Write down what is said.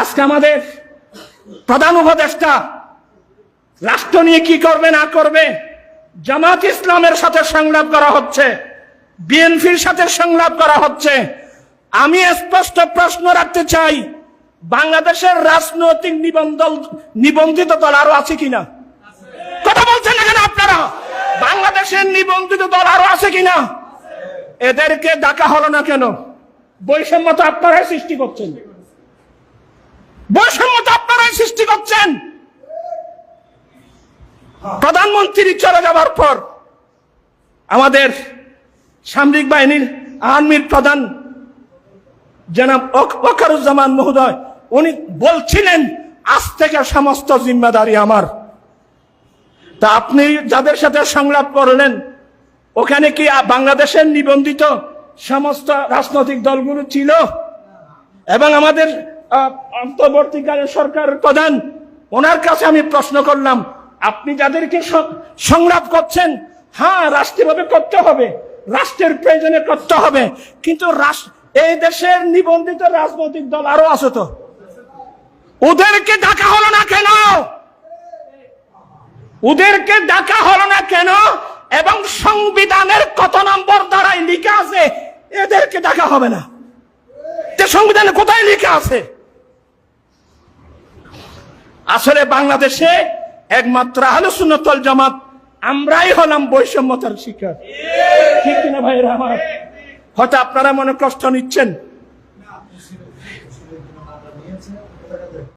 আজকে আমাদের প্রধান উপদেষ্টা রাষ্ট্র নিয়ে কি করবে, না করবে, জামাত ইসলামের সাথে সংলাপ করা হচ্ছে, বিএনপির সাথে সংলাপ করা হচ্ছে। আমি স্পষ্ট প্রশ্ন রাখতে চাই, বাংলাদেশের রাজনৈতিক নিবন্ধন, নিবন্ধিত দল আরও আছে কিনা? কথা বলছেন না কেন আপনারা? বাংলাদেশের নিবন্ধিত দল আরও আছে কিনা? এদেরকে ডাকা হলো না কেন? বৈষম্য তো আপনারাই সৃষ্টি করছেন। বৈষম্য তো আপনারাই সৃষ্টি করছেন। প্রধানমন্ত্রী চলে যাবার পর আমাদের সামরিক বাহিনীর আর্মির প্রধান জনাব ওকারুজ্জামান মহোদয়, উনি বলছিলেন, আজ থেকে সমস্ত জিম্মাদারি আমার। তা আপনি যাদের সাথে সংলাপ করলেন, ওখানে কি বাংলাদেশের নিবন্ধিত সমস্ত রাজনৈতিক দলগুলো ছিল? এবং আমাদের আহ, সরকার প্রধান ওনার কাছে আমি প্রশ্ন করলাম আপনি যাদেরকে সংলাপ করছেন হ্যাঁ রাষ্ট্রীয়ভাবে করতে হবে রাষ্ট্রের প্রয়োজনে করতে হবে কিন্তু এই দেশের নিবন্ধিত রাজনৈতিক দল আরও আছে তো। ওদেরকে ডাকা হলো না কেন? ওদেরকে ডাকা হলো না কেন? এবং সংবিধানের কত নম্বর দ্বারাই লিখা আছে এদেরকে ডাকা হবে না। সংবিধানে কোথায় লেখা আছে? আসলে বাংলাদেশে একমাত্র আলোচনাতল জামাত, আমরাই হলাম বৈষম্যতার শিকার। ঠিক কিনা ভাই আমার? হয়তো আপনারা মনে কষ্ট নিচ্ছেন।